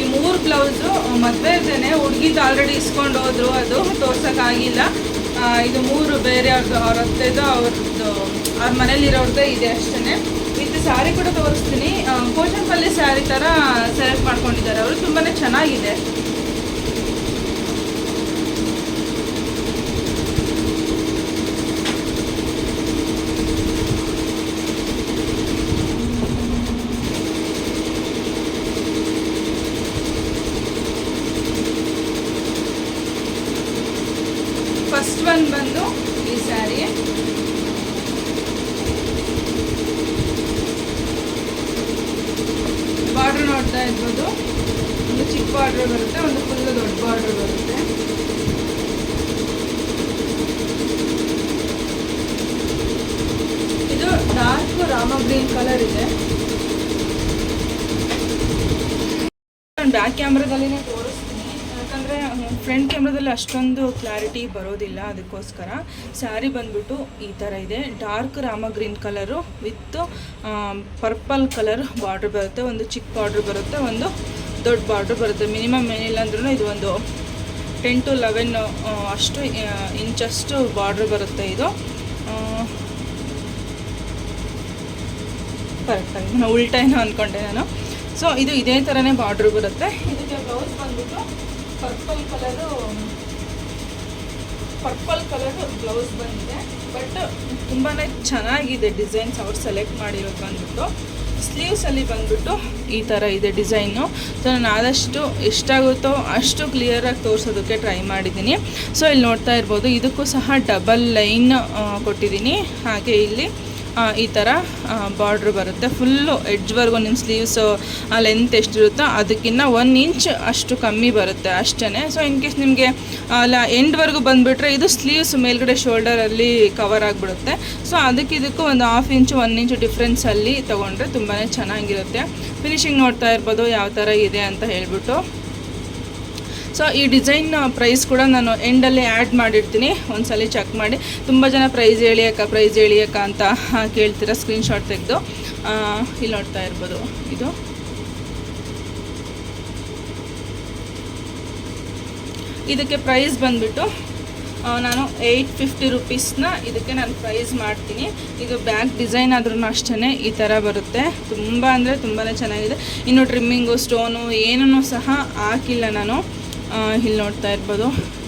ಈ ಮೂರು ಬ್ಲೌಸು ಮದುವೆ ಇದ್ದೇನೆ ಹುಡುಗಿದು ಆಲ್ರೆಡಿ ಇಸ್ಕೊಂಡು ಹೋದ್ರು, ಅದು ತೋರ್ಸೋಕ್ಕಾಗಿಲ್ಲ. ಇದು ಮೂರು ಬೇರೆ ಅವ್ರದ್ದು ಅವ್ರ ಅತ್ತೆದು ಅವ್ರದ್ದು ಅವ್ರ ಮನೇಲಿರೋರ್ದೇ ಇದೆ ಅಷ್ಟೇ ಇದು ಸ್ಯಾರಿ ಕೂಡ ತೋರಿಸ್ತೀನಿ. ಪೋಷನ್ಪಲ್ಲಿ ಸ್ಯಾರಿ ಥರ ಸೆಲೆಕ್ಟ್ ಮಾಡ್ಕೊಂಡಿದ್ದಾರೆ. ಅವರು ತುಂಬಾ ಚೆನ್ನಾಗಿದೆ ಫಸ್ಟ್ ಒನ್ ಬಂದು ಈ ಸ್ಯಾರಿ ಬಾರ್ಡ್ರ್ ನೋಡ್ತಾ ಇರ್ಬೋದು ಒಂದು ಚಿಕ್ಕ ಬಾರ್ಡ್ರ್ ಬರುತ್ತೆ ಒಂದು ಫುಲ್ ದೊಡ್ಡ ಬಾರ್ಡ್ರ್ ಬರುತ್ತೆ ಇದು ಡಾರ್ಕ್ ರಾಮ ಗ್ರೀನ್ ಕಲರ್ ಇದೆ. ಬ್ಯಾಕ್ ಕ್ಯಾಮ್ರಾದಲ್ಲಿನೇ ತೋರಿಸ್ತೀನಿ. ಯಾಕಂದರೆ ಫ್ರಂಟ್ ಕ್ಯಾಮ್ರಾದಲ್ಲಿ ಅಷ್ಟೊಂದು ಕ್ಲಾರಿಟಿ ಬರೋದಿಲ್ಲ ಅದಕ್ಕೋಸ್ಕರ. ಸ್ಯಾರಿ ಬಂದ್ಬಿಟ್ಟು ಈ ಥರ ಇದೆ. Dark Rama green colour with purple colour border ಬರುತ್ತೆ. ಒಂದು ಚಿಕ್ಕ ಬಾರ್ಡ್ರ್ ಬರುತ್ತೆ, ಒಂದು ದೊಡ್ಡ ಬಾರ್ಡ್ರ್ ಬರುತ್ತೆ. ಮಿನಿಮಮ್ ಏನಿಲ್ಲ ಅಂದ್ರೂ ಇದು ಒಂದು ಟೆನ್ ಟು ಲೆವೆನ್ ಅಷ್ಟು ಇಂಚಷ್ಟು ಬಾರ್ಡ್ರ್ ಬರುತ್ತೆ ಇದು. ಕರೆಕ್ಟಾಗಿ ನಾನು ಏನೋ ಅಂದ್ಕೊಂಡೆ ನಾನು. ಸೊ ಇದು ಇದೇ ಥರನೇ ಬಾರ್ಡ್ರ್ ಬರುತ್ತೆ. ಇದಕ್ಕೆ ಬ್ಲೌಸ್ ಬಂದ್ಬಿಟ್ಟು purple colour purple colour blouse ಬಂದಿದೆ. ಬಟ್ ತುಂಬಾ ಚೆನ್ನಾಗಿದೆ ಡಿಸೈನ್ಸ್ ಅವ್ರು ಸೆಲೆಕ್ಟ್ ಮಾಡಿರೋದು ಬಂದ್ಬಿಟ್ಟು ಸ್ಲೀವ್ಸಲ್ಲಿ ಬಂದ್ಬಿಟ್ಟು ಈ ಥರ ಇದೆ ಡಿಸೈನು ಸೊ ನಾನು ಆದಷ್ಟು ಎಷ್ಟಾಗುತ್ತೋ ಅಷ್ಟು ಕ್ಲಿಯರಾಗಿ ತೋರಿಸೋದಕ್ಕೆ ಟ್ರೈ ಮಾಡಿದ್ದೀನಿ. ಸೊ ಇಲ್ಲಿ ನೋಡ್ತಾ ಇರ್ಬೋದು. ಇದಕ್ಕೂ ಸಹ ಡಬಲ್ ಲೈನ್ ಕೊಟ್ಟಿದ್ದೀನಿ. ಹಾಗೆ ಇಲ್ಲಿ. ಈ ಥರ ಬಾರ್ಡ್ರ್ ಬರುತ್ತೆ. ಫುಲ್ಲು ಎಡ್ಜ್ವರೆಗೂ ನಿಮ್ಮ ಸ್ಲೀವ್ಸ್ ಲೆಂತ್ ಎಷ್ಟಿರುತ್ತೋ ಅದಕ್ಕಿಂತ ಒನ್ ಇಂಚ್ ಅಷ್ಟು ಕಮ್ಮಿ ಬರುತ್ತೆ ಅಷ್ಟೇ ಸೊ ಇನ್ ಕೇಸ್ ನಿಮಗೆ ಅಲ್ಲ ಎಂಡ್ವರೆಗೂ ಬಂದುಬಿಟ್ರೆ ಇದು ಸ್ಲೀವ್ಸ್ ಮೇಲ್ಗಡೆ ಶೋಲ್ಡರಲ್ಲಿ ಕವರ್ ಆಗಿಬಿಡುತ್ತೆ. ಸೊ ಅದಕ್ಕೆ ಇದಕ್ಕೂ ಒಂದು ಹಾಫ್ ಇಂಚು ಒನ್ ಇಂಚು ಡಿಫ್ರೆನ್ಸಲ್ಲಿ ತೊಗೊಂಡ್ರೆ ತುಂಬಾ ಚೆನ್ನಾಗಿರುತ್ತೆ. ಫಿನಿಶಿಂಗ್ ನೋಡ್ತಾ ಇರ್ಬೋದು, ಯಾವ ಥರ ಇದೆ ಅಂತ ಹೇಳ್ಬಿಟ್ಟು. ಸೊ ಈ ಡಿಸೈನ್ ಪ್ರೈಸ್ ಕೂಡ ನಾನು ಎಂಡಲ್ಲಿ ಆ್ಯಡ್ ಮಾಡಿರ್ತೀನಿ. ಒಂದ್ಸಲ ಚೆಕ್ ಮಾಡಿ. ತುಂಬ ಜನ ಪ್ರೈಸ್ ಹೇಳಿ ಪ್ರೈಸ್ ಹೇಳಿ, ಅಕ್ಕ ಅಂತ ಕೇಳ್ತೀರಾ ಸ್ಕ್ರೀನ್ಶಾಟ್ ತೆಗೆದು. ಇಲ್ಲಿ ನೋಡ್ತಾ ಇರ್ಬೋದು. ಇದು. ಇದಕ್ಕೆ ಪ್ರೈಸ್ ಬಂದುಬಿಟ್ಟು ನಾನು ಏಯ್ಟ್ ಫಿಫ್ಟಿ ರುಪೀಸ್ನ ಇದಕ್ಕೆ ನಾನು ಪ್ರೈಸ್ ಮಾಡ್ತೀನಿ. ಇದು ಬ್ಯಾಕ್ ಡಿಸೈನ್ ಆದ್ರೂ ಅಷ್ಟೇ ಈ ಥರ ಬರುತ್ತೆ. ತುಂಬ ಅಂದರೆ ತುಂಬಾ ಚೆನ್ನಾಗಿದೆ. ಇನ್ನು ಟ್ರಿಮ್ಮಿಂಗು ಸ್ಟೋನು ಏನೂ ಸಹ ಹಾಕಿಲ್ಲ ನಾನು. ಇಲ್ಲಿ ನೋಡ್ತಾ ಇರ್ಬೋದು.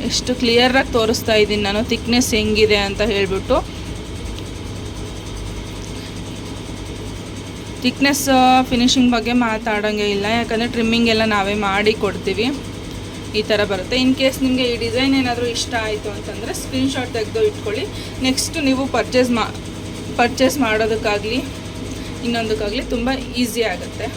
ಎಷ್ಟು ಕ್ಲಿಯರಾಗಿ ತೋರಿಸ್ತಾ ಇದ್ದೀನಿ ನಾನು. ಥಿಕ್ನೆಸ್ ಹೆಂಗಿದೆ ಅಂತ ಹೇಳಿಬಿಟ್ಟು. ಥಿಕ್ನೆಸ್ ಫಿನಿಶಿಂಗ್ ಬಗ್ಗೆ ಮಾತಾಡೋಂಗೆ ಇಲ್ಲ. ಯಾಕಂದರೆ ಟ್ರಿಮ್ಮಿಂಗ್ ಎಲ್ಲ ನಾವೇ ಮಾಡಿ ಕೊಡ್ತೀವಿ. ಈ ಥರ ಬರುತ್ತೆ. ಇನ್ ಕೇಸ್ ನಿಮಗೆ ಈ ಡಿಸೈನ್ ಏನಾದರೂ ಇಷ್ಟ ಆಯಿತು ಅಂತಂದರೆ ಸ್ಕ್ರೀನ್ಶಾಟ್ ತೆಗೆದು ಇಟ್ಕೊಳ್ಳಿ. ನೆಕ್ಸ್ಟ್ ನೀವು ಪರ್ಚೇಸ್ ಮಾ ಪರ್ಚೇಸ್ ಮಾಡೋದಕ್ಕಾಗಲಿ, ಇನ್ನೊಂದಕ್ಕಾಗಲಿ ತುಂಬ ಈಸಿ ಆಗುತ್ತೆ.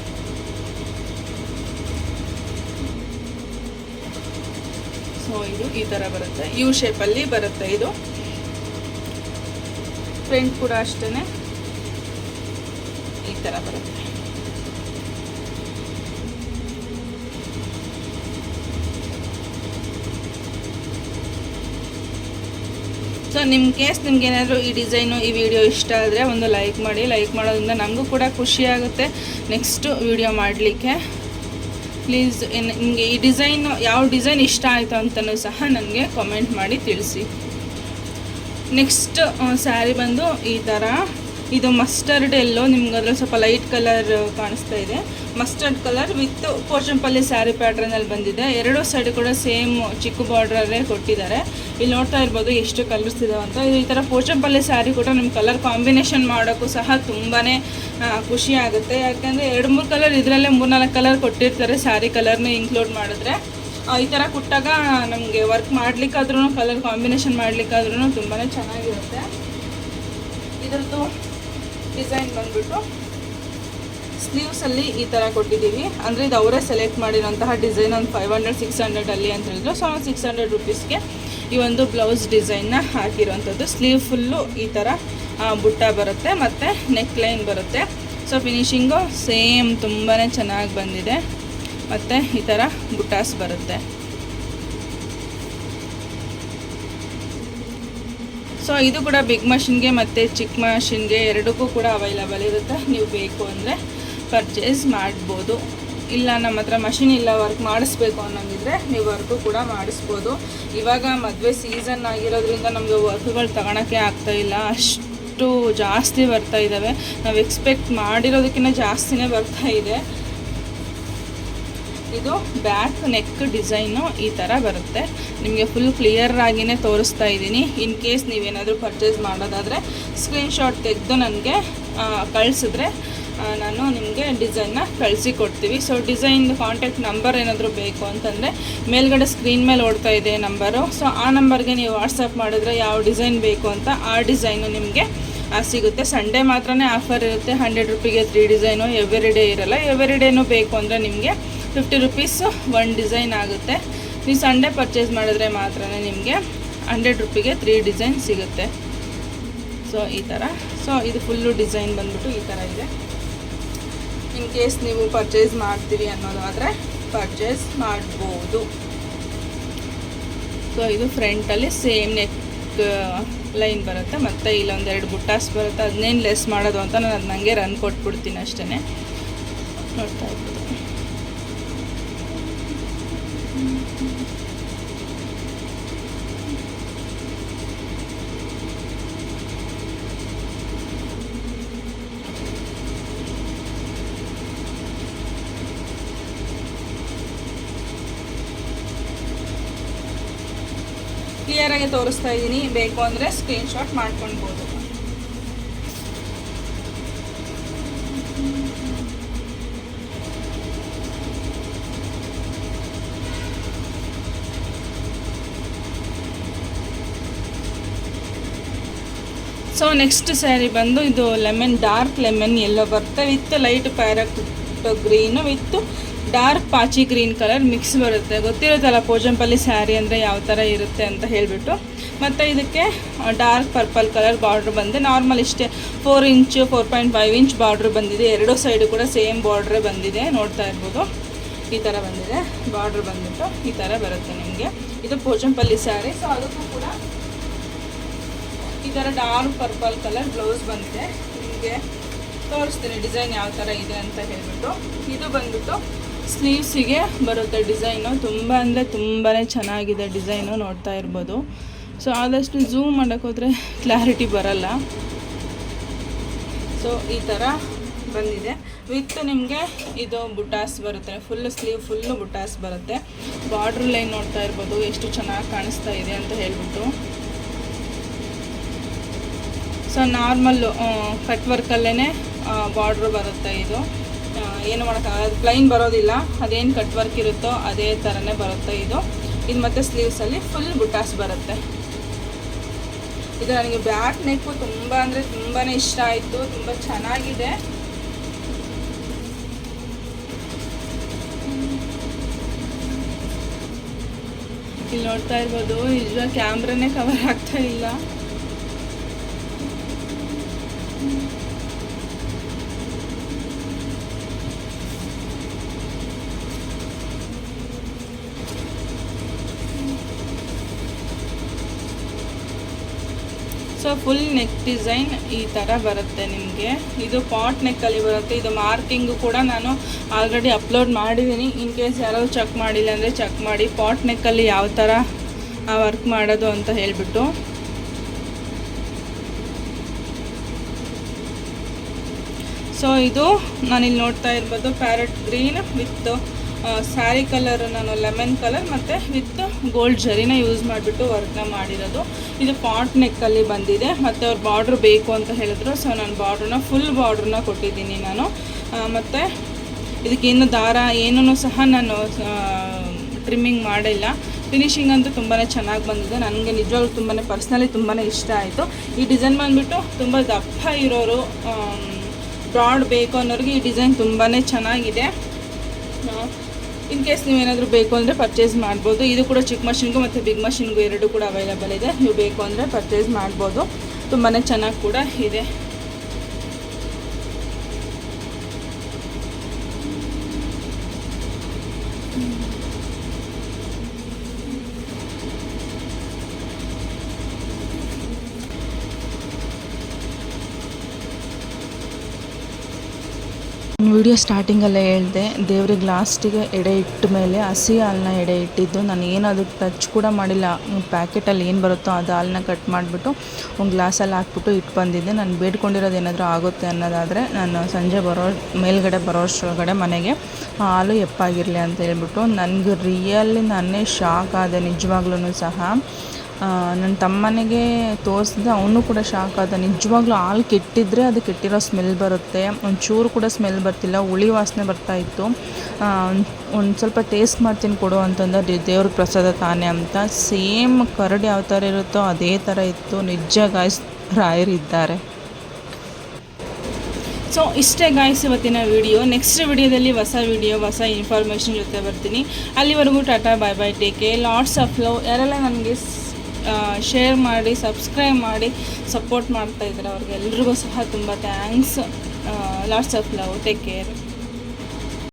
ಇದು ಈ ಥರ ಬರುತ್ತೆ. ಯು ಶೇಪಲ್ಲಿ ಬರುತ್ತೆ ಇದು. ಫ್ರಂಟ್ ಕೂಡ ಅಷ್ಟೇ ಈ ಥರ ಬರುತ್ತೆ. ಸೊ ನಿಮ್ಮ ಕೇಸ್ ನಿಮ್ಗೆ ಏನಾದರೂ ಈ ಡಿಸೈನು ಈ ವಿಡಿಯೋ ಇಷ್ಟ ಆದರೆ ಒಂದು ಲೈಕ್ ಮಾಡಿ. ಲೈಕ್ ಮಾಡೋದ್ರಿಂದ ನಮಗೂ ಕೂಡ ಖುಷಿ ಆಗುತ್ತೆ. ನೆಕ್ಸ್ಟ್ ವಿಡಿಯೋ ಮಾಡಲಿಕ್ಕೆ. ಪ್ಲೀಸ್ ನಿಮಗೆ ಈ ಡಿಸೈನ್ ಯಾವ ಡಿಸೈನ್ ಇಷ್ಟ ಆಯಿತು ಅಂತಲೂ ಸಹ ನನಗೆ ಕಮೆಂಟ್ ಮಾಡಿ ತಿಳಿಸಿ. ನೆಕ್ಸ್ಟ್ ಸ್ಯಾರಿ ಬಂದು ಈ ಥರ ಇದು ಮಸ್ಟರ್ಡ್ ಎಲ್ಲೋ ನಿಮ್ಗೆ ಅದ್ರಲ್ಲಿ ಸ್ವಲ್ಪ ಲೈಟ್ ಕಲರ್ ಕಾಣಿಸ್ತಾ ಇದೆ. Mustard colour with Pochampally sari ಪ್ಯಾಟ್ರನಲ್ಲಿ ಬಂದಿದೆ. ಎರಡು ಸೈಡ್ ಕೂಡ ಸೇಮ್ ಚಿಕ್ಕ ಬಾರ್ಡ್ರಲ್ಲೇ ಕೊಟ್ಟಿದ್ದಾರೆ. ಇಲ್ಲಿ ನೋಡ್ತಾ ಇರ್ಬೋದು ಎಷ್ಟು ಕಲರ್ಸ್ ಅಂತ. ಇದು ಈ ಥರ ಪೋರ್ಚಂಪಲ್ಲಿ ಸ್ಯಾರಿ ಕೂಡ ನಿಮ್ಮ ಕಲರ್ ಕಾಂಬಿನೇಷನ್ ಮಾಡೋಕ್ಕೂ ಸಹ ತುಂಬಾ ಖುಷಿ ಆಗುತ್ತೆ. ಯಾಕೆಂದರೆ ಎರಡು, ಮೂರು ಕಲರ್ ಇದರಲ್ಲೇ ಮೂರ್ನಾಲ್ಕು ಕಲರ್ ಕೊಟ್ಟಿರ್ತಾರೆ ಸ್ಯಾರಿ ಕಲರ್ನ ಇನ್ಕ್ಲೂಡ್ ಮಾಡಿದ್ರೆ. ಈ ಥರ ಕೊಟ್ಟಾಗ ನಮಗೆ ವರ್ಕ್ ಮಾಡ್ಲಿಕ್ಕಾದ್ರೂ ಕಲರ್ ಕಾಂಬಿನೇಷನ್ ಮಾಡ್ಲಿಕ್ಕಾದ್ರೂ ತುಂಬಾ ಚೆನ್ನಾಗಿರುತ್ತೆ. ಇದ್ರದ್ದು ಡಿಸೈನ್ ಬಂದ್ಬಿಟ್ಟು ಸ್ಲೀವ್ಸಲ್ಲಿ ಈ ಥರ ಕೊಟ್ಟಿದ್ದೀವಿ. ಅಂದರೆ ಇದು ಅವರೇ ಸೆಲೆಕ್ಟ್ ಮಾಡಿರೋಂತಹ ಡಿಸೈನ್ ಒಂದು ಫೈವ್ ಹಂಡ್ರೆಡ್ ಸಿಕ್ಸ್ ಹಂಡ್ರೆಡಲ್ಲಿ ಅಂತ ಹೇಳಿದ್ರು. ಸೊ ಸಿಕ್ಸ್ ಹಂಡ್ರೆಡ್ ರುಪೀಸ್ಗೆ ಈ ಒಂದು ಬ್ಲೌಸ್ ಡಿಸೈನ್ನ ಹಾಕಿರೋಂಥದ್ದು ಸ್ಲೀವ್ ಫುಲ್ಲು ಈ ಥರ ಬುಟ್ಟ ಬರುತ್ತೆ ಮತ್ತು ನೆಕ್ ಲೈನ್ ಬರುತ್ತೆ ಸೊ ಫಿನಿಶಿಂಗು ಸೇಮ್ ತುಂಬಾ ಚೆನ್ನಾಗಿ ಬಂದಿದೆ. ಮತ್ತು ಈ ಥರ ಬುಟ್ಟಾಸ್ ಬರುತ್ತೆ. ಸೊ ಇದು ಕೂಡ ಬಿಗ್ ಮಷಿನ್ಗೆ ಮತ್ತು ಚಿಕ್ಕ ಮಷಿನ್ಗೆ ಎರಡಕ್ಕೂ ಕೂಡ ಅವೈಲಬಲ್ ಇರುತ್ತೆ. ನೀವು ಬೇಕು ಅಂದರೆ ಪರ್ಚೇಸ್ ಮಾಡ್ಬೋದು. ಇಲ್ಲ, ನಮ್ಮ ಹತ್ರ ಮಷಿನ್ ಇಲ್ಲ ವರ್ಕ್ ಮಾಡಿಸ್ಬೇಕು ಅನ್ನೋಂಗಿದ್ರೆ ನೀವು ವರ್ಕು ಕೂಡ ಮಾಡಿಸ್ಬೋದು. ಇವಾಗ ಮದುವೆ ಸೀಸನ್ ಆಗಿರೋದ್ರಿಂದ ನಮಗೆ ವರ್ಕ್ಗಳು ತಗೊಳಕ್ಕೆ ಆಗ್ತಾ ಇಲ್ಲ. ಅಷ್ಟು ಜಾಸ್ತಿ ಬರ್ತಾ ಇದ್ದಾವೆ ನಾವು ಎಕ್ಸ್ಪೆಕ್ಟ್ ಮಾಡಿರೋದಕ್ಕಿಂತ ಜಾಸ್ತಿನೇ ಬರ್ತಾ ಇದೆ. ಇದು ಬ್ಯಾಕ್ ನೆಕ್ ಡಿಸೈನು ಈ ಥರ ಬರುತ್ತೆ. ನಿಮಗೆ ಫುಲ್ ಕ್ಲಿಯರ್ ಆಗಿನೇ ತೋರಿಸ್ತಾ ಇದ್ದೀನಿ. ಇನ್ ಕೇಸ್ ನೀವೇನಾದರೂ ಪರ್ಚೇಸ್ ಮಾಡೋದಾದರೆ ಸ್ಕ್ರೀನ್ಶಾಟ್ ತೆಗೆದು ನನಗೆ ಕಳಿಸಿದ್ರೆ ನಾನು ನಿಮಗೆ ಡಿಸೈನ್ನ ಕಳಿಸಿ ಕೊಡ್ತೀವಿ. ಸೊ ಡಿಸೈನ್ದು ಕಾಂಟ್ಯಾಕ್ಟ್ ನಂಬರ್ ಏನಾದರೂ ಬೇಕು ಅಂತಂದರೆ ಮೇಲ್ಗಡೆ ಸ್ಕ್ರೀನ್ ಮೇಲೆ ಓಡ್ತಾ ಇದೆ ನಂಬರು. ಸೊ ಆ ನಂಬರ್ಗೆ ನೀವು ವಾಟ್ಸಪ್ ಮಾಡಿದ್ರೆ ಯಾವ ಡಿಸೈನ್ ಬೇಕು ಅಂತ ಆ ಡಿಸೈನು ನಿಮಗೆ ಸಿಗುತ್ತೆ. ಸಂಡೇ ಮಾತ್ರನೇ ಆಫರ್ ಇರುತ್ತೆ. ಹಂಡ್ರೆಡ್ ರುಪಿಗೆ ತ್ರೀ ಡಿಸೈನು ಎವ್ರಿ ಡೇ ಇರಲ್ಲ. ಎವ್ರಿ ಡೇನೂ ಬೇಕು ಅಂದರೆ ನಿಮಗೆ ಫಿಫ್ಟಿ ರುಪೀಸು ಒನ್ ಡಿಸೈನ್ ಆಗುತ್ತೆ. ನೀವು ಸಂಡೇ ಪರ್ಚೇಸ್ ಮಾಡಿದ್ರೆ ಮಾತ್ರ ನಿಮಗೆ ಹಂಡ್ರೆಡ್ ರುಪಿಗೆ ತ್ರೀ ಡಿಸೈನ್ ಸಿಗುತ್ತೆ. ಸೊ ಈ ಥರ ಸೊ ಇದು ಫುಲ್ಲು ಡಿಸೈನ್ ಬಂದ್ಬಿಟ್ಟು ಈ ಥರ ಇದೆ. ಇನ್ ಕೇಸ್ ನೀವು ಪರ್ಚೇಸ್ ಮಾಡ್ತೀವಿ ಅನ್ನೋದಾದರೆ ಪರ್ಚೇಸ್ ಮಾಡ್ಬೋದು. ಸೊ ಇದು ಫ್ರಂಟಲ್ಲಿ ಸೇಮ್ ನೆಕ್ ಲೈನ್ ಬರುತ್ತೆ. ಮತ್ತು ಇಲ್ಲೊಂದೆರಡು ಬುಟ್ಟಾಸ್ ಬರುತ್ತೆ. ಅದನ್ನೇನು ಲೆಸ್ ಮಾಡೋದು ಅಂತ ನಾನು ಅದು ನನಗೆ ರನ್ ಕೊಟ್ಬಿಡ್ತೀನಿ ಅಷ್ಟೇ ನೋಡ್ತಾ ಇರ್ಬೋದು ಕ್ಲಿಯರಾಗಿ ತೋರಿಸ್ತಾ ಇದ್ದೀನಿ ಬೇಕು ಅಂದರೆ ಸ್ಕ್ರೀನ್ಶಾಟ್ ಮಾಡ್ಕೊಳ್ಬೋದು. ಸೊ ನೆಕ್ಸ್ಟ್ ಸ್ಯಾರಿ ಬಂದು ಇದು ಲೆಮನ್ ಡಾರ್ಕ್ ಲೆಮನ್ ಎಲ್ಲೋ ಬರ್ತಾ with light parrot green with dark ಪಾಚಿ ಗ್ರೀನ್ ಕಲರ್ ಮಿಕ್ಸ್ ಬರುತ್ತೆ. ಗೊತ್ತಿರುತ್ತಲ್ಲ, ಪೋಜಂಪಲ್ಲಿ ಸ್ಯಾರಿ ಅಂದರೆ ಯಾವ ಥರ ಇರುತ್ತೆ ಅಂತ ಹೇಳಿಬಿಟ್ಟು. ಮತ್ತು ಇದಕ್ಕೆ ಡಾರ್ಕ್ ಪರ್ಪಲ್ ಕಲರ್ ಬಾರ್ಡ್ರ್ ಬಂದೆ ನಾರ್ಮಲ್ ಇಷ್ಟೇ four inch four point five inch border ಬಂದಿದೆ. ಎರಡೂ ಸೈಡು ಕೂಡ ಸೇಮ್ ಬಾರ್ಡ್ರೇ ಬಂದಿದೆ. ನೋಡ್ತಾ ಇರ್ಬೋದು. ಈ ಥರ ಬಂದಿದೆ. ಬಾರ್ಡ್ರ್ ಬಂದ್ಬಿಟ್ಟು ಈ ಥರ ಬರುತ್ತೆ ನಿಮಗೆ. ಇದು ಪೋಜಂಪಲ್ಲಿ ಸ್ಯಾರಿ ಸೊ ಅದಕ್ಕೂ ಕೂಡ ಈ ಥರ ಡಾರ್ಕ್ ಪರ್ಪಲ್ ಕಲರ್ ಬ್ಲೌಸ್ ಬಂದಿದೆ. ನಿಮಗೆ ತೋರಿಸ್ತೀನಿ ಡಿಸೈನ್ ಯಾವ ಥರ ಇದೆ ಅಂತ ಹೇಳ್ಬಿಟ್ಟು. ಇದು ಬಂದ್ಬಿಟ್ಟು ಸ್ಲೀವ್ಸಿಗೆ ಬರುತ್ತೆ ಡಿಸೈನು. ತುಂಬ ಅಂದರೆ ತುಂಬಾ ಚೆನ್ನಾಗಿದೆ ಡಿಸೈನು ನೋಡ್ತಾ ಇರ್ಬೋದು. ಸೊ ಆದಷ್ಟು ಝೂಮ್ ಮಾಡೋಕ್ಕೋದ್ರೆ ಕ್ಲಾರಿಟಿ ಬರಲ್ಲ. ಸೊ ಈ ಥರ ಬಂದಿದೆ. ವಿತ್ ನಿಮಗೆ ಇದು ಬುಟಾಸ್ ಬರುತ್ತೆ. ಫುಲ್ ಸ್ಲೀವ್ ಫುಲ್ಲು ಬುಟಾಸ್ ಬರುತ್ತೆ. ಬಾರ್ಡ್ರ್ ಲೈನ್ ನೋಡ್ತಾ ಇರ್ಬೋದು. ಎಷ್ಟು ಚೆನ್ನಾಗಿ ಕಾಣಿಸ್ತಾ ಇದೆ ಅಂತ ಹೇಳ್ಬಿಟ್ಟು. ಸೊ ನಾರ್ಮಲ್ಲು ಕಟ್ ವರ್ಕಲ್ಲೇ ಬಾರ್ಡ್ರ್ ಬರುತ್ತೆ ಇದು. ಏನು ಮಾಡೋಕ್ಕಾಗ ಪ್ಲೈನ್ ಬರೋದಿಲ್ಲ. ಅದೇನು ಕಟ್ ವರ್ಕ್ ಇರುತ್ತೋ ಅದೇ ಥರನೇ ಬರುತ್ತೆ ಇದು. ಇದು ಮತ್ತು ಸ್ಲೀವ್ಸಲ್ಲಿ ಫುಲ್ ಬುಟಾಸ್ ಬರುತ್ತೆ. ಇದು ನನಗೆ ಬ್ಯಾಕ್ ನೆಕ್ಕು ತುಂಬ ಅಂದರೆ ತುಂಬಾ ಇಷ್ಟ ಆಯಿತು. ತುಂಬ ಚೆನ್ನಾಗಿದೆ. ಇಲ್ಲಿ ನೋಡ್ತಾ ಇರ್ಬೋದು ನಿಜ ಕ್ಯಾಮ್ರಾನೇ ಕವರ್ ಆಗ್ತಾ ಇಲ್ಲ. ಸೊ ಫುಲ್ ನೆಕ್ ಡಿಸೈನ್ ಈ ಥರ ಬರುತ್ತೆ ನಿಮಗೆ. ಇದು ಪಾಟ್ ನೆಕ್ಕಲ್ಲಿ ಬರುತ್ತೆ. ಇದು ಮಾರ್ಕಿಂಗು ಕೂಡ ನಾನು ಆಲ್ರೆಡಿ ಅಪ್ಲೋಡ್ ಮಾಡಿದ್ದೀನಿ ಇನ್ ಕೇಸ್ ಯಾರಾದ್ರೂ ಚೆಕ್ ಮಾಡಿಲ್ಲ ಅಂದರೆ ಚೆಕ್ ಮಾಡಿ. ಪಾಟ್ ನೆಕ್ಕಲ್ಲಿ ಯಾವ ಥರ ವರ್ಕ್ ಮಾಡೋದು ಅಂತ ಹೇಳಿಬಿಟ್ಟು. ಸೊ ಇದು ನಾನಿಲ್ಲಿ ನೋಡ್ತಾ ಇರ್ಬೋದು parrot green with sari colour ನಾನು ಲೆಮನ್ ಕಲರ್ ಮತ್ತು ವಿತ್ ಗೋಲ್ಡ್ ಜರಿನ ಯೂಸ್ ಮಾಡಿಬಿಟ್ಟು ವರ್ಕ್ನ ಮಾಡಿರೋದು. ಇದು ಪಾಟ್ ನೆಕ್ಕಲ್ಲಿ ಬಂದಿದೆ ಮತ್ತು ಅವ್ರು ಬಾರ್ಡ್ರ್ ಬೇಕು ಅಂತ ಹೇಳಿದ್ರು. ಸೊ ನಾನು ಬಾರ್ಡ್ರನ್ನ ಫುಲ್ ಬಾರ್ಡ್ರನ್ನ ಕೊಟ್ಟಿದ್ದೀನಿ ನಾನು. ಮತ್ತು ಇದಕ್ಕೇನು ದಾರ ಏನೂ ಸಹ ನಾನು ಟ್ರಿಮ್ಮಿಂಗ್ ಮಾಡಿಲ್ಲ. ಫಿನಿಶಿಂಗ್ ಅಂತೂ ತುಂಬಾ ಚೆನ್ನಾಗಿ ಬಂದಿದೆ. ನನಗೆ ನಿಜವಾಗ್ಲೂ ತುಂಬಾ ಪರ್ಸ್ನಲಿ ತುಂಬಾ ಇಷ್ಟ ಆಯಿತು. ಈ ಡಿಸೈನ್ ಬಂದುಬಿಟ್ಟು ತುಂಬ ದಪ್ಪ ಇರೋರು ಬ್ರಾಡ್ ಬೇಕು ಅನ್ನೋರಿಗೆ ಈ ಡಿಸೈನ್ ತುಂಬಾ ಚೆನ್ನಾಗಿದೆ. ಇನ್ ಕೇಸ್ ನೀವೇನಾದರೂ ಬೇಕು ಅಂದರೆ ಪರ್ಚೇಸ್ ಮಾಡ್ಬೋದು. ಇದು ಕೂಡ ಚಿಕ್ಕ ಮಷಿನ್ಗೂ ಮತ್ತು ಬಿಗ್ ಮಷಿನ್ಗೂ ಎರಡು ಕೂಡ ಅವೈಲಬಲ್ ಇದೆ. ನೀವು ಬೇಕು ಅಂದರೆ ಪರ್ಚೇಸ್ ಮಾಡ್ಬೋದು. ತುಂಬಾ ಚೆನ್ನಾಗಿ ಕೂಡ ಇದೆ. ವಿಡಿಯೋ ಸ್ಟಾರ್ಟಿಂಗಲ್ಲೇ ಹೇಳಿದೆ, ದೇವ್ರಿಗೆ ಲಾಸ್ಟಿಗೆ ಎಡೆ ಇಟ್ಟ ಮೇಲೆ ಹಸಿ ಹಾಲನ್ನ ಎಡೆ ಇಟ್ಟಿದ್ದು. ನಾನು ಏನು ಅದಕ್ಕೆ ಟಚ್ ಕೂಡ ಮಾಡಿಲ್ಲ. ಪ್ಯಾಕೆಟಲ್ಲಿ ಏನು ಬರುತ್ತೋ ಅದು ಹಾಲನ್ನ ಕಟ್ ಮಾಡಿಬಿಟ್ಟು ಒಂದು ಗ್ಲಾಸಲ್ಲಿ ಹಾಕ್ಬಿಟ್ಟು ಇಟ್ಟು ಬಂದಿದ್ದೆ. ನಾನು ಬೇಡ್ಕೊಂಡಿರೋದು ಏನಾದರೂ ಆಗುತ್ತೆ ಅನ್ನೋದಾದರೆ ನಾನು ಸಂಜೆ ಬರೋ, ಮೇಲ್ಗಡೆ ಬರೋಷ್ಟೊಳಗಡೆ ಮನೆಗೆ ಹಾಲು ಎಪ್ಪಾಗಿರಲಿ ಅಂತ ಹೇಳ್ಬಿಟ್ಟು. ನನಗೆ ರಿಯಲ್ಲಿ ನಾನೇ ಶಾಕ್ ಆದೆ ನಿಜವಾಗ್ಲೂ ಸಹ. ನನ್ನ ತಮ್ಮನಿಗೆ ತೋರಿಸಿದೆ ಅವನು ಕೂಡ ಶಾಕ್ ಆದ. ನಿಜವಾಗ್ಲೂ ಹಾಲು ಕೆಟ್ಟಿದ್ರೆ ಅದು ಕೆಟ್ಟಿರೋ ಸ್ಮೆಲ್ ಬರುತ್ತೆ. ಒಂಚೂರು ಕೂಡ ಸ್ಮೆಲ್ ಬರ್ತಿಲ್ಲ, ಹುಳಿ ವಾಸನೆ ಬರ್ತಾ ಇತ್ತು. ಒಂದು ಸ್ವಲ್ಪ ಟೇಸ್ಟ್ ಮಾಡ್ತೀನಿ ಕೊಡು ಅಂತಂದ್ರೆ ದೇವ್ರ ಪ್ರಸಾದ ತಾನೇ ಅಂತ. ಸೇಮ್ ಕರಡು ಯಾವ ಥರ ಇರುತ್ತೋ ಅದೇ ಥರ ಇತ್ತು. ನಿಜ ಗಾಯ್ಸ್ ರಾಯರಿದ್ದಾರೆ ಸೊ ಇಷ್ಟೇ ಗಾಯ್ಸ್ ಇವತ್ತಿನ ವಿಡಿಯೋ ನೆಕ್ಸ್ಟ್ ವಿಡಿಯೋದಲ್ಲಿ ಹೊಸ ವಿಡಿಯೋ ಹೊಸ ಇನ್ಫಾರ್ಮೇಷನ್ ಜೊತೆ ಬರ್ತೀನಿ. ಅಲ್ಲಿವರೆಗೂ tata bye bye take lots of love ಯಾರೆಲ್ಲ ನನಗೆ ಶೇರ್ ಮಾಡಿ ಸಬ್ಸ್ಕ್ರೈಬ್ ಮಾಡಿ ಸಪೋರ್ಟ್ ಮಾಡ್ತಾಯಿದ್ದಾರೆ ಅವ್ರಿಗೆಲ್ರಿಗೂ ಸಹ ತುಂಬ thanks lots of love take care